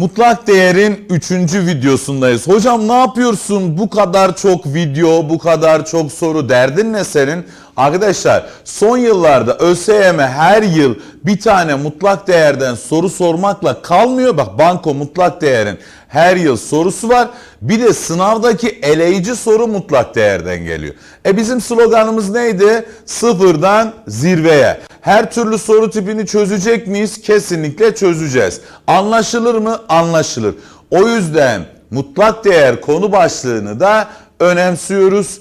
Mutlak değerin 3. videosundayız. Hocam ne yapıyorsun? Bu kadar çok video, bu kadar çok soru. Derdin ne senin? Arkadaşlar son yıllarda ÖSYM her yıl bir tane mutlak değerden soru sormakla kalmıyor. Bak banko mutlak değerin her yıl sorusu var. Bir de sınavdaki eleyici soru mutlak değerden geliyor. E bizim sloganımız neydi? Sıfırdan zirveye. Her türlü soru tipini çözecek miyiz? Kesinlikle çözeceğiz. Anlaşılır mı? Anlaşılır. O yüzden mutlak değer konu başlığını da önemsiyoruz.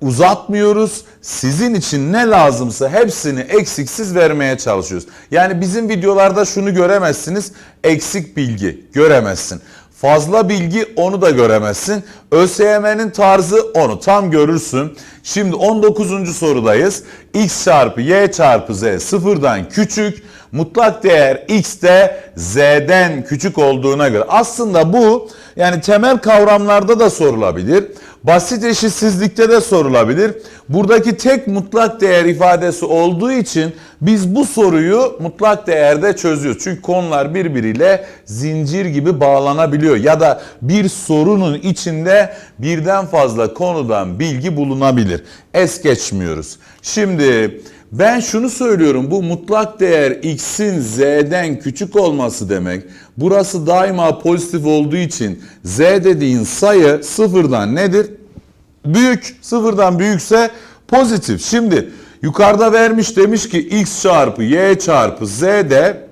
Uzatmıyoruz. Sizin için ne lazımsa hepsini eksiksiz vermeye çalışıyoruz. Yani bizim videolarda şunu göremezsiniz. Eksik bilgi göremezsin. Fazla bilgi onu da göremezsin. ÖSYM'nin tarzı onu tam görürsün. Şimdi 19. sorudayız. X çarpı Y çarpı Z sıfırdan küçük. Mutlak değer X de Z'den küçük olduğuna göre. Aslında bu yani temel kavramlarda da sorulabilir. Basit eşitsizlikte de sorulabilir. Buradaki tek mutlak değer ifadesi olduğu için biz bu soruyu mutlak değerde çözüyoruz. Çünkü konular birbiriyle zincir gibi bağlanabiliyor. Ya da bir sorunun içinde birden fazla konudan bilgi bulunabilir. Es geçmiyoruz. Şimdi ben şunu söylüyorum bu mutlak değer x'in z'den küçük olması demek. Burası daima pozitif olduğu için z dediğin sayı sıfırdan nedir? Büyük. Sıfırdan büyükse pozitif. Şimdi yukarıda vermiş demiş ki x çarpı y çarpı z de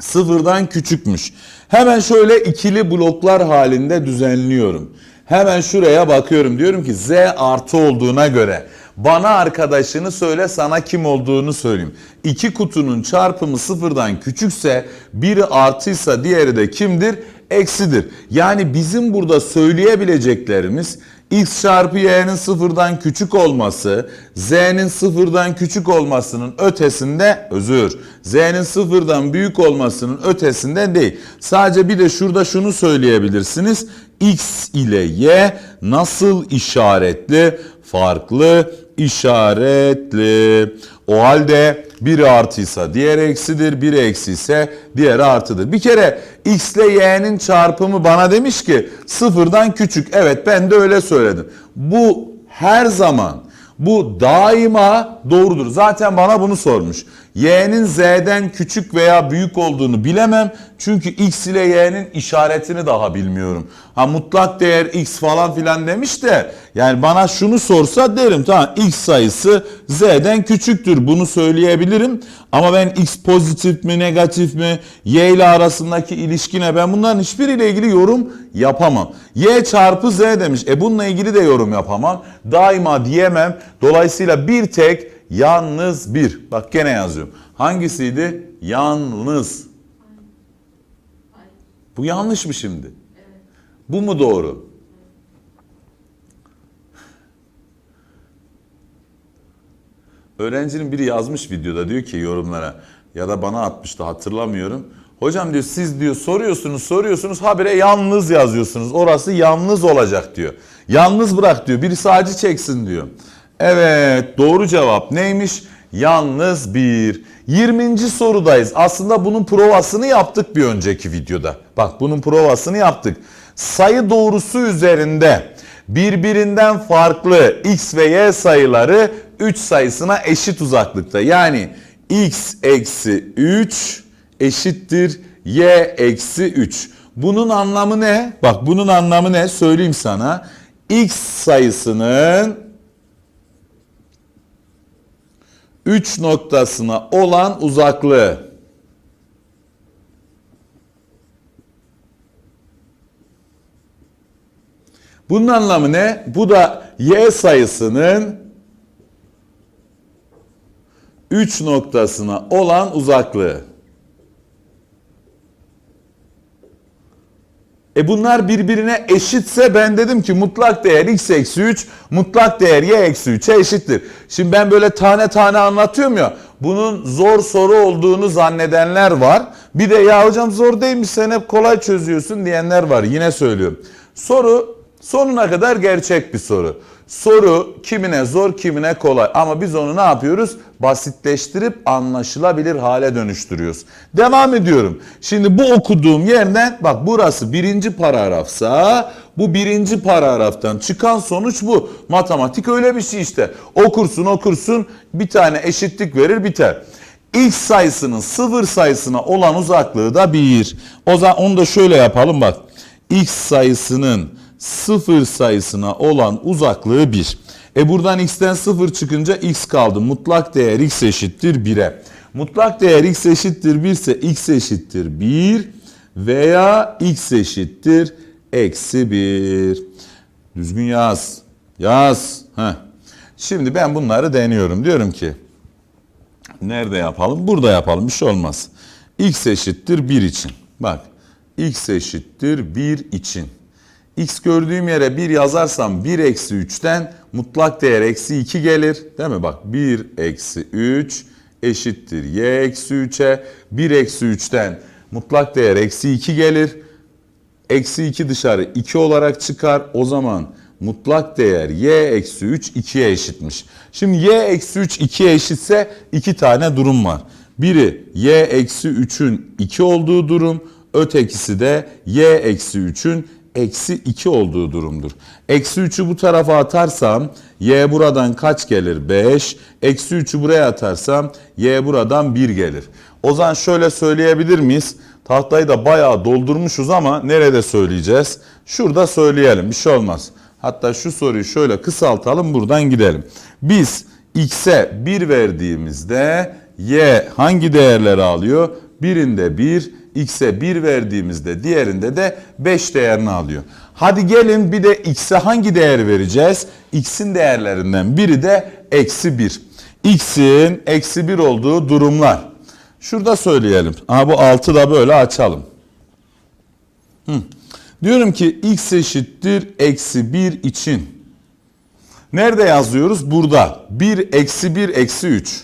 sıfırdan küçükmüş. Hemen şöyle ikili bloklar halinde düzenliyorum. Hemen şuraya bakıyorum. Diyorum ki z artı olduğuna göre bana arkadaşını söyle sana kim olduğunu söyleyeyim. İki kutunun çarpımı sıfırdan küçükse biri artıysa diğeri de kimdir? Eksidir. Yani bizim burada söyleyebileceklerimiz x çarpı y'nin sıfırdan küçük olması, z'nin sıfırdan küçük olmasının ötesinde özür, z'nin sıfırdan büyük olmasının ötesinde değil. Sadece bir de şurada şunu söyleyebilirsiniz. x ile y nasıl işaretli? Farklı işaretli. O halde biri artıysa diğer eksidir, biri eksi ise diğeri artıdır. Bir kere x ile y'nin çarpımı bana demiş ki sıfırdan küçük. Evet ben de öyle söyledim. Bu her zaman bu daima doğrudur. Zaten bana bunu sormuş. Y'nin Z'den küçük veya büyük olduğunu bilemem. Çünkü X ile Y'nin işaretini daha bilmiyorum. Ha mutlak değer X falan filan demiş de yani bana şunu sorsa derim tamam X sayısı Z'den küçüktür. Bunu söyleyebilirim. Ama ben X pozitif mi negatif mi Y ile arasındaki ilişki ne ben bunların hiçbiriyle ilgili yorum yapamam. Y çarpı Z demiş. E bununla ilgili de yorum yapamam. Daima diyemem. Dolayısıyla bir tek yalnız bir. Bak gene yazıyorum. Hangisiydi? Yalnız. Bu yanlış mı şimdi? Bu mu doğru? Öğrencinin biri yazmış videoda diyor ki yorumlara ya da bana atmıştı hatırlamıyorum. Hocam diyor siz diyor soruyorsunuz soruyorsunuz habire yalnız yazıyorsunuz. Orası yalnız olacak diyor. Yalnız bırak diyor. Birisi acı çeksin diyor. Evet doğru cevap neymiş? Yalnız bir. 20. sorudayız. Aslında bunun provasını yaptık bir önceki videoda. Bak bunun provasını yaptık. Sayı doğrusu üzerinde birbirinden farklı x ve y sayıları 3 sayısına eşit uzaklıkta. Yani x eksi 3 eşittir y eksi 3. Bunun anlamı ne? Bak bunun anlamı ne? Söyleyeyim sana. x sayısının 3 noktasına olan uzaklığı. Bunun anlamı ne? Bu da y sayısının 3 noktasına olan uzaklığı. E bunlar birbirine eşitse ben dedim ki mutlak değer x eksi 3 mutlak değer y eksi 3'e eşittir. Şimdi ben böyle tane tane anlatıyorum ya bunun zor soru olduğunu zannedenler var. Bir de ya hocam zor değilmiş sen hep kolay çözüyorsun diyenler var yine söylüyorum. Soru sonuna kadar gerçek bir soru. Soru kimine zor kimine kolay ama biz onu ne yapıyoruz? Basitleştirip anlaşılabilir hale dönüştürüyoruz. Devam ediyorum. Şimdi bu okuduğum yerden bak burası birinci paragrafsa bu birinci paragraftan çıkan sonuç bu. Matematik öyle bir şey işte. Okursun okursun bir tane eşitlik verir biter. X sayısının sıfır sayısına olan uzaklığı da 1. O zaman onu da şöyle yapalım bak. X sayısının sıfır sayısına olan uzaklığı 1. E buradan x'ten 0 çıkınca x kaldı. Mutlak değer x eşittir 1'e. Mutlak değer x eşittir 1 ise x eşittir 1 veya x eşittir eksi 1. Düzgün yaz. Yaz. Heh. Şimdi ben bunları deniyorum. Diyorum ki Nerede yapalım? Burada yapalım. Bir şey olmaz. X eşittir 1 için. Bak. X eşittir 1 için. X gördüğüm yere 1 yazarsam 1 eksi 3'ten mutlak değer eksi 2 gelir. Değil mi? Bak 1 eksi 3 eşittir y eksi 3'e. 1 eksi 3'ten mutlak değer eksi 2 gelir. Eksi 2 dışarı 2 olarak çıkar. O zaman mutlak değer y eksi 3 2'ye eşitmiş. Şimdi y eksi 3 2'ye eşitse iki tane durum var. Biri y eksi 3'ün 2 olduğu durum. Ötekisi de y eksi 3'ün eksi 2 olduğu durumdur. Eksi 3'ü bu tarafa atarsam y buradan kaç gelir? 5. Eksi 3'ü buraya atarsam y buradan 1 gelir. O zaman şöyle söyleyebilir miyiz? Tahtayı da bayağı doldurmuşuz ama nerede söyleyeceğiz? Şurada söyleyelim bir şey olmaz. Hatta şu soruyu şöyle kısaltalım buradan gidelim. Biz x'e 1 verdiğimizde y hangi değerleri alıyor? Birinde 1, x'e 1 verdiğimizde diğerinde de 5 değerini alıyor. Hadi gelin bir de x'e hangi değer vereceğiz? x'in değerlerinden biri de eksi 1. x'in eksi 1 olduğu durumlar. Şurada söyleyelim. Aha bu 6 da böyle açalım. Hı. Diyorum ki x eşittir eksi 1 için. Nerede yazıyoruz? Burada. 1 eksi 1 eksi 3.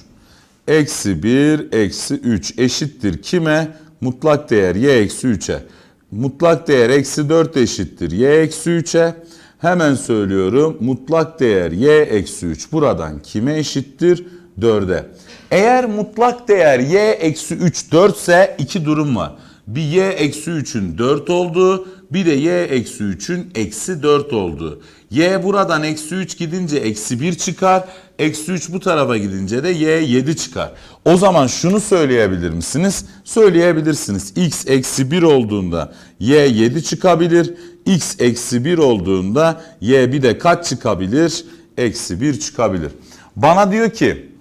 Eksi 1 eksi 3 eşittir kime? Mutlak değer y eksi 3'e. Mutlak değer eksi 4 eşittir y eksi 3'e. Hemen söylüyorum. Mutlak değer y eksi 3 buradan kime eşittir? 4'e. Eğer mutlak değer y eksi 3 4 ise iki durum var. Bir y eksi 3'ün 4 olduğu bir de y eksi 3'ün eksi 4 olduğu. y buradan eksi 3 gidince eksi 1 çıkar. Eksi 3 bu tarafa gidince de y 7 çıkar. O zaman şunu söyleyebilir misiniz? Söyleyebilirsiniz. x eksi 1 olduğunda y 7 çıkabilir. x eksi 1 olduğunda y bir de kaç çıkabilir? Eksi 1 çıkabilir. Bana diyor ki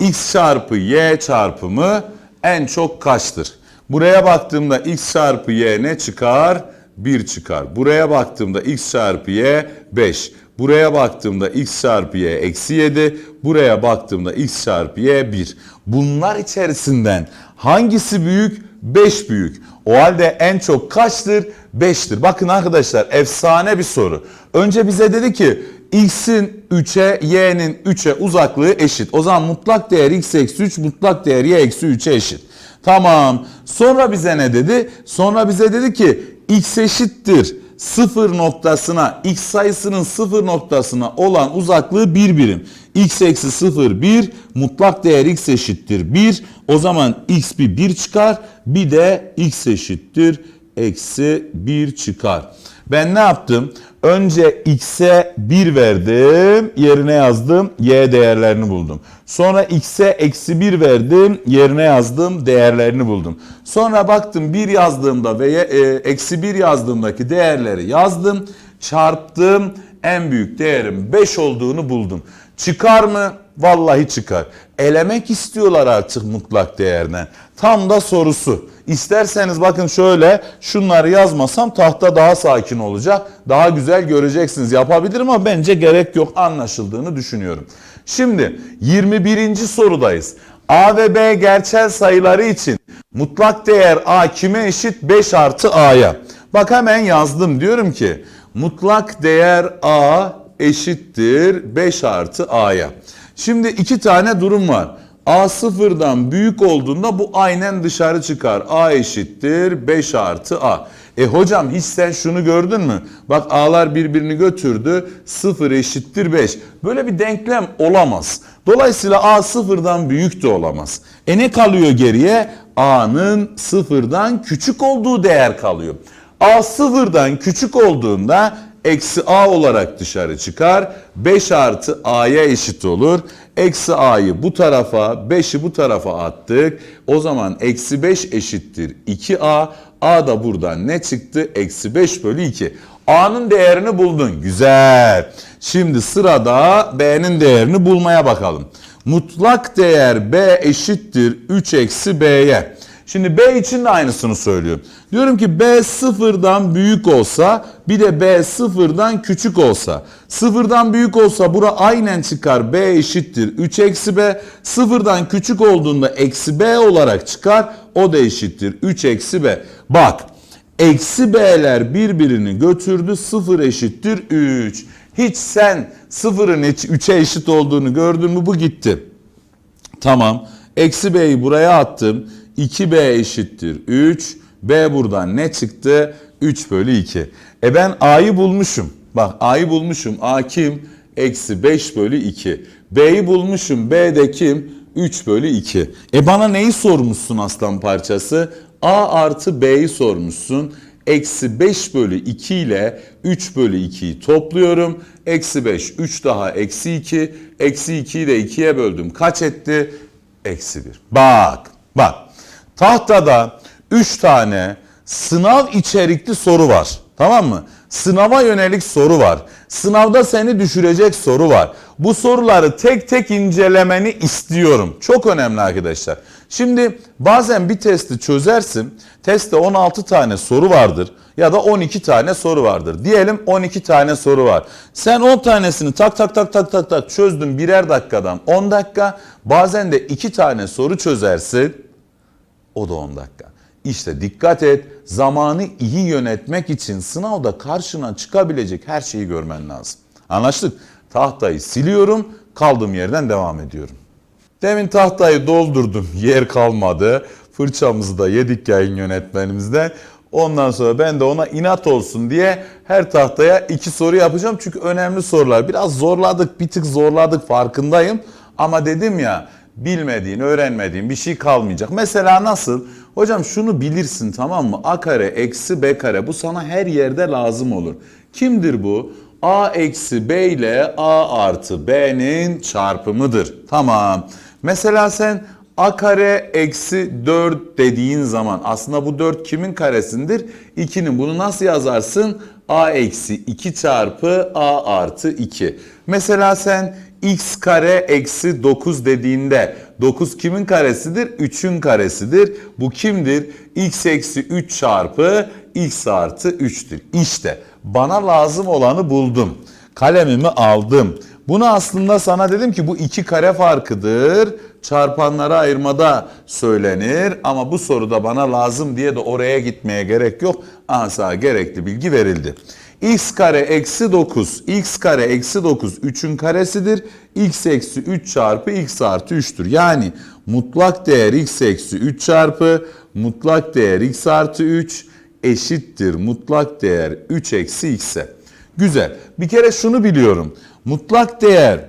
x çarpı y çarpımı en çok kaçtır? Buraya baktığımda x çarpı y ne çıkar? 1 çıkar. Buraya baktığımda x çarpı y 5. Buraya baktığımda x çarpı y eksi 7. Buraya baktığımda x çarpı y 1. Bunlar içerisinden hangisi büyük? 5 büyük. O halde en çok kaçtır? 5'tir. Bakın arkadaşlar efsane bir soru. Önce bize dedi ki x'in 3'e y'nin 3'e uzaklığı eşit. O zaman mutlak değer x eksi 3 mutlak değer y eksi 3'e eşit. Tamam. Sonra bize ne dedi? Sonra bize dedi ki x eşittir sıfır noktasına x sayısının sıfır noktasına olan uzaklığı bir birim. x eksi sıfır bir mutlak değer x eşittir bir. O zaman x bir bir çıkar bir de x eşittir eksi bir çıkar. Ben ne yaptım? Önce x'e 1 verdim, yerine yazdım, y değerlerini buldum. Sonra x'e eksi 1 verdim, yerine yazdım, değerlerini buldum. Sonra baktım 1 yazdığımda ve e, eksi 1 yazdığımdaki değerleri yazdım, çarptım, en büyük değerim 5 olduğunu buldum. Çıkar mı? Vallahi çıkar. Elemek istiyorlar artık mutlak değerden. Tam da sorusu. İsterseniz bakın şöyle şunları yazmasam tahta daha sakin olacak. Daha güzel göreceksiniz. Yapabilirim ama bence gerek yok anlaşıldığını düşünüyorum. Şimdi 21. sorudayız. A ve B gerçel sayıları için mutlak değer A kime eşit? 5 artı A'ya. Bak hemen yazdım diyorum ki mutlak değer A eşittir 5 artı A'ya. Şimdi iki tane durum var. A sıfırdan büyük olduğunda bu aynen dışarı çıkar. A eşittir 5 artı A. E hocam hiç sen şunu gördün mü? Bak a'lar birbirini götürdü 0 eşittir 5. Böyle bir denklem olamaz. Dolayısıyla a sıfırdan büyük de olamaz. E ne kalıyor geriye? a'nın sıfırdan küçük olduğu değer kalıyor. a sıfırdan küçük olduğunda eksi a olarak dışarı çıkar. 5 artı a'ya eşit olur. Eksi a'yı bu tarafa 5'i bu tarafa attık. O zaman eksi 5 eşittir 2a. a da buradan ne çıktı? Eksi 5 bölü 2. a'nın değerini buldun. Güzel. Şimdi sırada b'nin değerini bulmaya bakalım. Mutlak değer b eşittir 3 eksi b'ye. Şimdi B için de aynısını söylüyorum. Diyorum ki B sıfırdan büyük olsa bir de B sıfırdan küçük olsa. Sıfırdan büyük olsa bura aynen çıkar. B eşittir 3 eksi B. Sıfırdan küçük olduğunda eksi B olarak çıkar. O da eşittir 3 eksi B. Bak eksi B'ler birbirini götürdü. Sıfır eşittir 3. Hiç sen sıfırın 3'e eşit olduğunu gördün mü bu gitti. Tamam. Eksi B'yi buraya attım. 2B eşittir 3. B buradan ne çıktı? 3 bölü 2. E ben A'yı bulmuşum. Bak A'yı bulmuşum. A kim? Eksi 5 bölü 2. B'yi bulmuşum. B de kim? 3 bölü 2. E bana neyi sormuşsun aslan parçası? A artı B'yi sormuşsun. Eksi 5 bölü 2 ile 3 bölü 2'yi topluyorum. Eksi 5, 3 daha eksi 2. Eksi 2'yi de 2'ye böldüm. Kaç etti? Eksi 1. Bak, bak. Tahtada 3 tane sınav içerikli soru var. Tamam mı? Sınava yönelik soru var. Sınavda seni düşürecek soru var. Bu soruları tek tek incelemeni istiyorum. Çok önemli arkadaşlar. Şimdi bazen bir testi çözersin. Testte 16 tane soru vardır ya da 12 tane soru vardır. Diyelim 12 tane soru var. Sen 10 tanesini tak tak tak tak tak tak çözdün birer dakikadan 10 dakika. Bazen de 2 tane soru çözersin. O da 10 dakika. İşte dikkat et zamanı iyi yönetmek için sınavda karşına çıkabilecek her şeyi görmen lazım. Anlaştık? Tahtayı siliyorum kaldığım yerden devam ediyorum. Demin tahtayı doldurdum yer kalmadı. Fırçamızı da yedik yayın yönetmenimizden. Ondan sonra ben de ona inat olsun diye her tahtaya iki soru yapacağım. Çünkü önemli sorular. Biraz zorladık bir tık zorladık farkındayım. Ama dedim ya bilmediğin, öğrenmediğin bir şey kalmayacak. Mesela nasıl? Hocam şunu bilirsin tamam mı? A kare eksi B kare bu sana her yerde lazım olur. Kimdir bu? A eksi B ile A artı B'nin çarpımıdır. Tamam. Mesela sen A kare eksi 4 dediğin zaman aslında bu 4 kimin karesindir? 2'nin. Bunu nasıl yazarsın? A eksi 2 çarpı A artı 2. Mesela sen x kare eksi 9 dediğinde 9 kimin karesidir? 3'ün karesidir. Bu kimdir? x eksi 3 çarpı x artı 3'tür. İşte bana lazım olanı buldum. Kalemimi aldım. Bunu aslında sana dedim ki bu iki kare farkıdır. Çarpanlara ayırmada söylenir ama bu soruda bana lazım diye de oraya gitmeye gerek yok. Asa gerekli bilgi verildi. x kare eksi 9, x kare eksi 9 3'ün karesidir. x eksi 3 çarpı x artı 3'tür. Yani mutlak değer x eksi 3 çarpı mutlak değer x artı 3 eşittir mutlak değer 3 eksi x'e. Güzel. Bir kere şunu biliyorum. Mutlak değer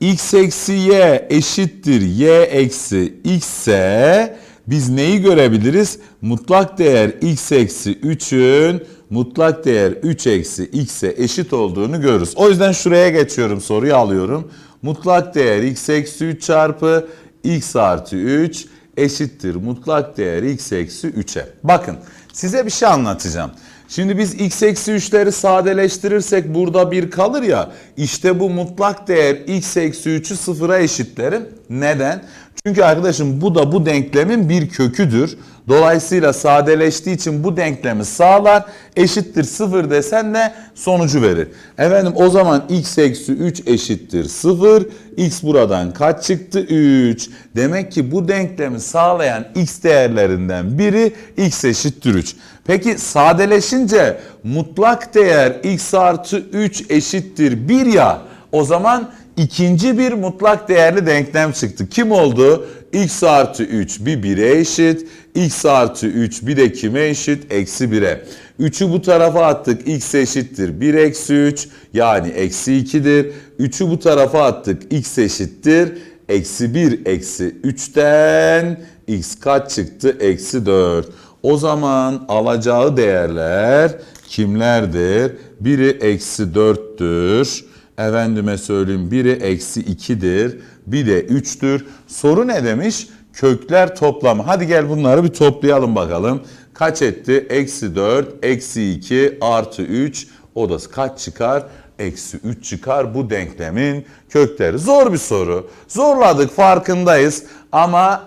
x eksi y eşittir y eksi x ise biz neyi görebiliriz? Mutlak değer x eksi 3'ün mutlak değer 3 eksi x'e eşit olduğunu görürüz. O yüzden şuraya geçiyorum soruyu alıyorum. Mutlak değer x eksi 3 çarpı x artı 3 eşittir mutlak değer x eksi 3'e. Bakın size bir şey anlatacağım. Şimdi biz x eksi 3'leri sadeleştirirsek burada 1 kalır ya. İşte bu mutlak değer x eksi 3'ü sıfıra eşitlerim. Neden? Çünkü arkadaşım bu da bu denklemin bir köküdür. Dolayısıyla sadeleştiği için bu denklemi sağlar. Eşittir 0 desen de sonucu verir. Efendim o zaman x eksi 3 eşittir 0. x buradan kaç çıktı? 3. Demek ki bu denklemi sağlayan x değerlerinden biri x eşittir 3. Peki sadeleşince mutlak değer x artı 3 eşittir 1 ya. O zaman ikinci bir mutlak değerli denklem çıktı. Kim oldu? x artı 3 bir 1'e eşit. x artı 3 bir de kime eşit? Eksi 1'e. 3'ü bu tarafa attık. x eşittir 1 eksi 3 yani eksi 2'dir. 3'ü bu tarafa attık. x eşittir. Eksi 1 eksi 3'ten x kaç çıktı? Eksi 4. O zaman alacağı değerler kimlerdir? Biri eksi 4'tür. Efendime söyleyeyim biri eksi 2'dir. Bir de 3'tür. Soru ne demiş? Kökler toplamı. Hadi gel bunları bir toplayalım bakalım. Kaç etti? Eksi 4, eksi 2, artı 3. O da kaç çıkar? Eksi 3 çıkar bu denklemin kökleri. Zor bir soru. Zorladık farkındayız. Ama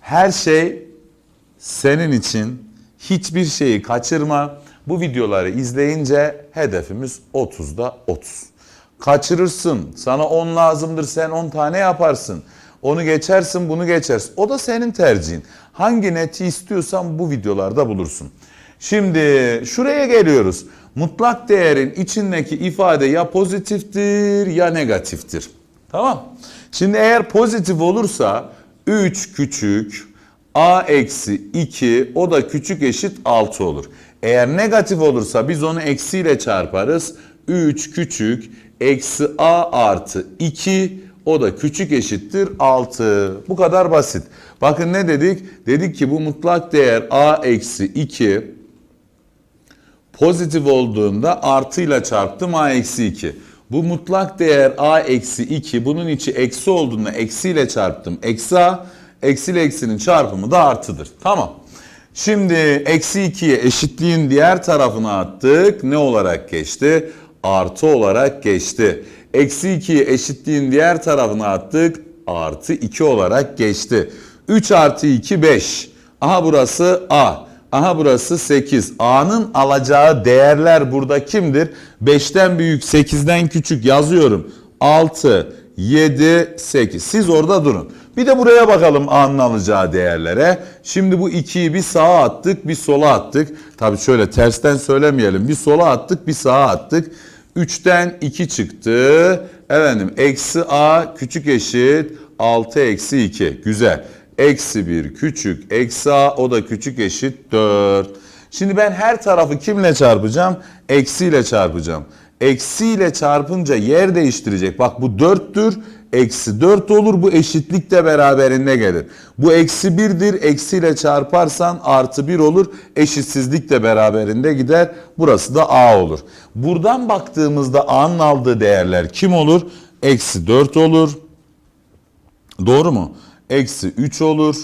her şey senin için hiçbir şeyi kaçırma. Bu videoları izleyince hedefimiz 30'da 30. Kaçırırsın. Sana 10 lazımdır sen 10 tane yaparsın. Onu geçersin bunu geçersin. O da senin tercihin. Hangi neti istiyorsan bu videolarda bulursun. Şimdi şuraya geliyoruz. Mutlak değerin içindeki ifade ya pozitiftir ya negatiftir. Tamam. Şimdi eğer pozitif olursa 3 küçük a eksi 2 o da küçük eşit 6 olur. Eğer negatif olursa biz onu eksiyle çarparız. 3 küçük eksi a artı 2 o da küçük eşittir 6. Bu kadar basit. Bakın ne dedik? Dedik ki bu mutlak değer a eksi 2 pozitif olduğunda artıyla çarptım a eksi 2. Bu mutlak değer a eksi 2 bunun içi eksi olduğunda eksiyle çarptım. Eksi a eksi eksinin çarpımı da artıdır. Tamam. Şimdi eksi 2'ye eşitliğin diğer tarafına attık. Ne olarak geçti? Artı olarak geçti. Eksi 2'yi eşitliğin diğer tarafına attık. Artı 2 olarak geçti. 3 artı 2 5. Aha burası A. Aha burası 8. A'nın alacağı değerler burada kimdir? 5'ten büyük 8'den küçük yazıyorum. 6, 7, 8. Siz orada durun. Bir de buraya bakalım A'nın alacağı değerlere. Şimdi bu 2'yi bir sağa attık, bir sola attık. Tabii şöyle tersten söylemeyelim. Bir sola attık, bir sağa attık. 3'ten 2 çıktı. Efendim eksi A küçük eşit 6 eksi 2. Güzel. Eksi 1 küçük eksi A o da küçük eşit 4. Şimdi ben her tarafı kimle çarpacağım? Eksiyle çarpacağım. Eksiyle çarpınca yer değiştirecek. Bak bu 4'tür. Eksi 4 olur. Bu eşitlik de beraberinde gelir. Bu eksi 1'dir. Eksiyle çarparsan artı 1 olur. Eşitsizlik de beraberinde gider. Burası da A olur. Buradan baktığımızda A'nın aldığı değerler kim olur? Eksi 4 olur. Doğru mu? Eksi 3 olur.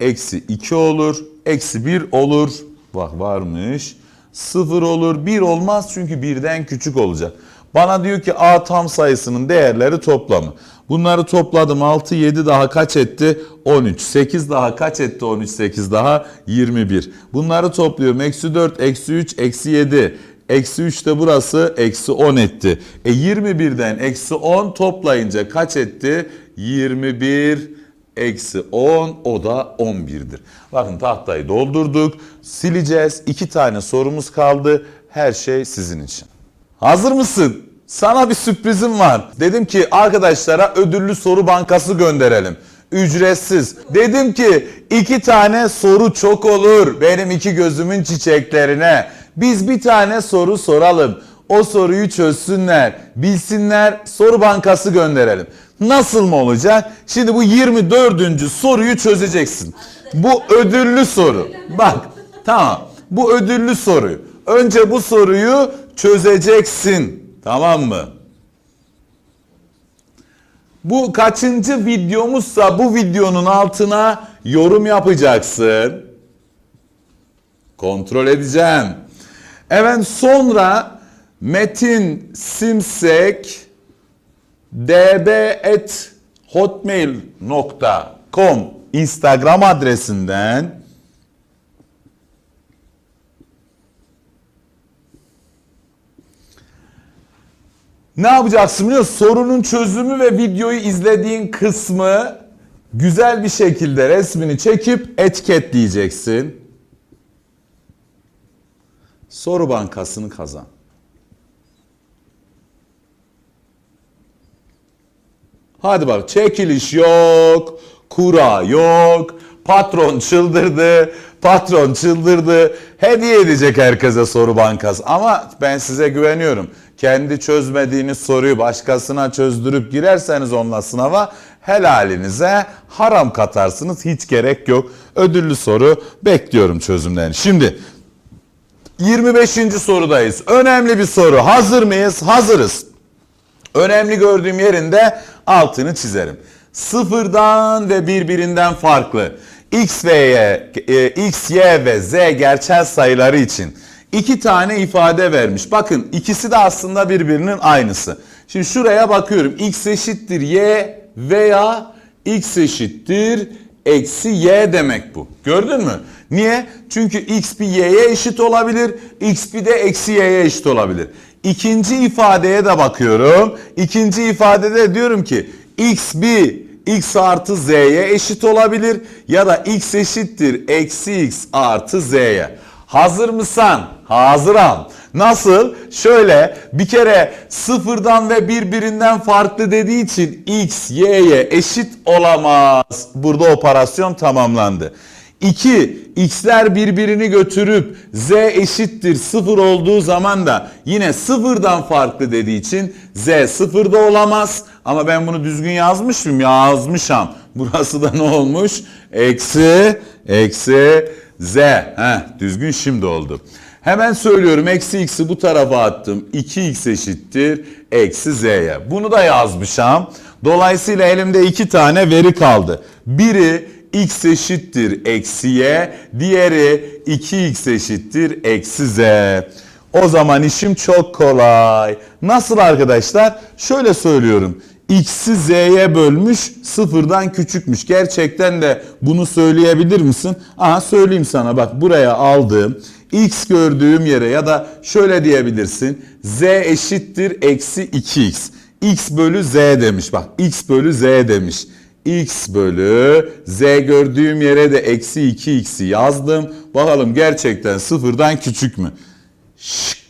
Eksi 2 olur. Eksi 1 olur. Bak varmış. 0 olur. 1 olmaz çünkü birden küçük olacak. Bana diyor ki A tam sayısının değerleri toplamı. Bunları topladım 6 7 daha kaç etti? 13. 8 daha kaç etti? 13 8 daha 21. Bunları topluyorum. Eksi 4, eksi 3, eksi 7. Eksi 3 de burası eksi 10 etti. E 21'den eksi 10 toplayınca kaç etti? 21 eksi 10 o da 11'dir. Bakın tahtayı doldurduk. Sileceğiz. İki tane sorumuz kaldı. Her şey sizin için. Hazır mısın? Sana bir sürprizim var. Dedim ki arkadaşlara ödüllü soru bankası gönderelim. Ücretsiz. Dedim ki iki tane soru çok olur benim iki gözümün çiçeklerine. Biz bir tane soru soralım. O soruyu çözsünler, bilsinler, soru bankası gönderelim. Nasıl mı olacak? Şimdi bu 24. soruyu çözeceksin. Bu ödüllü soru. Bak, tamam. Bu ödüllü soruyu. Önce bu soruyu çözeceksin. Tamam mı? Bu kaçıncı videomuzsa bu videonun altına yorum yapacaksın. Kontrol edeceğim. Evet sonra Metin Simsek db@hotmail.com Instagram adresinden Ne yapacaksın biliyor musun? Sorunun çözümü ve videoyu izlediğin kısmı güzel bir şekilde resmini çekip etiketleyeceksin. Soru bankasını kazan. Hadi bak çekiliş yok, kura yok, patron çıldırdı, patron çıldırdı. Hediye edecek herkese soru bankası. Ama ben size güveniyorum. Kendi çözmediğiniz soruyu başkasına çözdürüp girerseniz onunla sınava helalinize haram katarsınız. Hiç gerek yok. Ödüllü soru bekliyorum çözümlerini. Şimdi 25. sorudayız. Önemli bir soru. Hazır mıyız? Hazırız. Önemli gördüğüm yerinde altını çizerim. Sıfırdan ve birbirinden farklı x ve y, e, x, y ve z gerçel sayıları için iki tane ifade vermiş. Bakın ikisi de aslında birbirinin aynısı. Şimdi şuraya bakıyorum. x eşittir y veya x eşittir eksi y demek bu. Gördün mü? Niye? Çünkü x bir y'ye eşit olabilir, x bir de eksi y'ye eşit olabilir. İkinci ifadeye de bakıyorum. İkinci ifadede diyorum ki x bir x artı z'ye eşit olabilir ya da x eşittir eksi x artı z'ye. Hazır mısın? Hazıram. Nasıl? Şöyle bir kere sıfırdan ve birbirinden farklı dediği için x y'ye eşit olamaz. Burada operasyon tamamlandı. 2. X'ler birbirini götürüp Z eşittir 0 olduğu zaman da yine sıfırdan farklı dediği için Z sıfırda olamaz. Ama ben bunu düzgün yazmış mıyım? Yazmışam. Burası da ne olmuş? Eksi, eksi Z. Heh, düzgün şimdi oldu. Hemen söylüyorum eksi x'i bu tarafa attım. 2x eşittir eksi z'ye. Bunu da yazmışam. Dolayısıyla elimde iki tane veri kaldı. Biri x eşittir eksi y, diğeri 2x eşittir eksi z. O zaman işim çok kolay. Nasıl arkadaşlar? Şöyle söylüyorum. X'i z'ye bölmüş sıfırdan küçükmüş. Gerçekten de bunu söyleyebilir misin? Aha söyleyeyim sana bak buraya aldığım x gördüğüm yere ya da şöyle diyebilirsin. z eşittir eksi 2x. x bölü z demiş bak x bölü z demiş x bölü z gördüğüm yere de eksi 2x'i yazdım. Bakalım gerçekten sıfırdan küçük mü? Şık.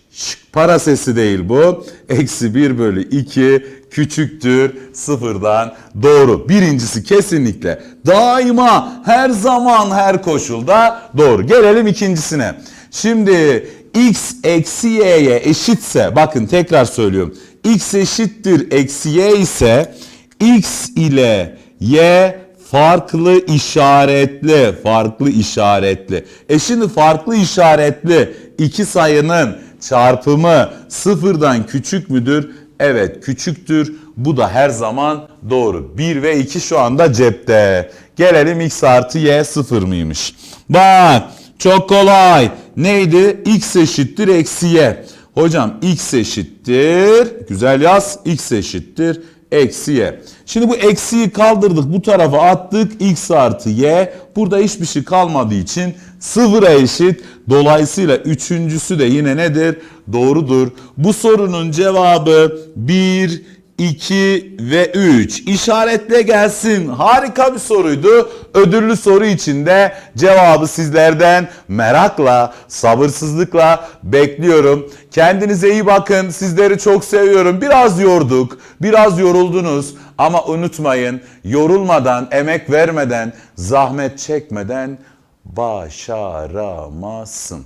Para sesi değil bu. Eksi 1 bölü 2 küçüktür sıfırdan doğru. Birincisi kesinlikle daima her zaman her koşulda doğru. Gelelim ikincisine. Şimdi x eksi y'ye eşitse bakın tekrar söylüyorum. x eşittir eksi y ise x ile y farklı işaretli, farklı işaretli. E şimdi farklı işaretli iki sayının çarpımı sıfırdan küçük müdür? Evet küçüktür. Bu da her zaman doğru. 1 ve 2 şu anda cepte. Gelelim x artı y sıfır mıymış? Bak çok kolay. Neydi? x eşittir eksi y. Hocam x eşittir. Güzel yaz. x eşittir eksi y. Şimdi bu eksiyi kaldırdık bu tarafa attık x artı y. Burada hiçbir şey kalmadığı için sıfıra eşit. Dolayısıyla üçüncüsü de yine nedir? Doğrudur. Bu sorunun cevabı 1, 2 ve 3. İşaretle gelsin. Harika bir soruydu. Ödüllü soru içinde cevabı sizlerden merakla, sabırsızlıkla bekliyorum. Kendinize iyi bakın. Sizleri çok seviyorum. Biraz yorduk, biraz yoruldunuz. Ama unutmayın yorulmadan, emek vermeden, zahmet çekmeden başaramazsın.